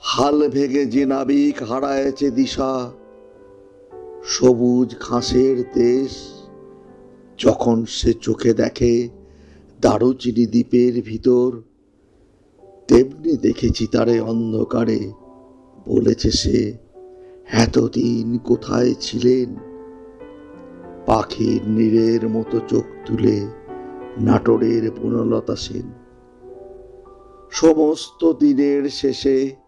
হাল ভেগে যে নাবিক হারায়েছে দিশা, সবুজ ঘাসের দেশ, যখন সে চোখে দেখে দারুচিনি দ্বীপের ভিতর, তেমনি দেখেছি তারে অন্ধকারে, বলেছে সে, এতদিন কোথায় ছিলেন? পাখির নীরের মতো চোখ তুলে নাটোরের বনলতা সেন। সমস্ত দিনের শেষে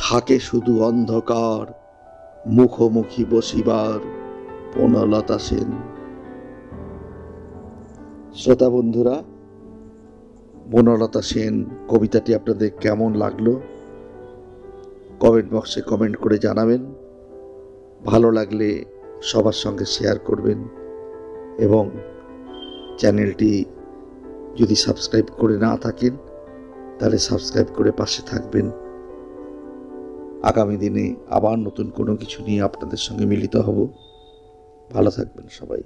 থাকে শুধু অন্ধকার, মুখোমুখি বসিবার বনলতা সেন। শ্রোতা বন্ধুরা বনলতা সেন, কবিতাটি আপনাদের কেমন লাগল? কমেন্ট বক্সে কমেন্ট করে জানাবেন। ভালো লাগলে সবার সঙ্গে শেয়ার করবেন এবং চ্যানেলটি যদি সাবস্ক্রাইব করে না থাকেন, তাহলে সাবস্ক্রাইব করে পাশে থাকবেন। আগামী দিনে আবার নতুন কোনো কিছু নিয়ে আপনাদের সঙ্গে মিলিত হব। ভালো থাকবেন সবাই।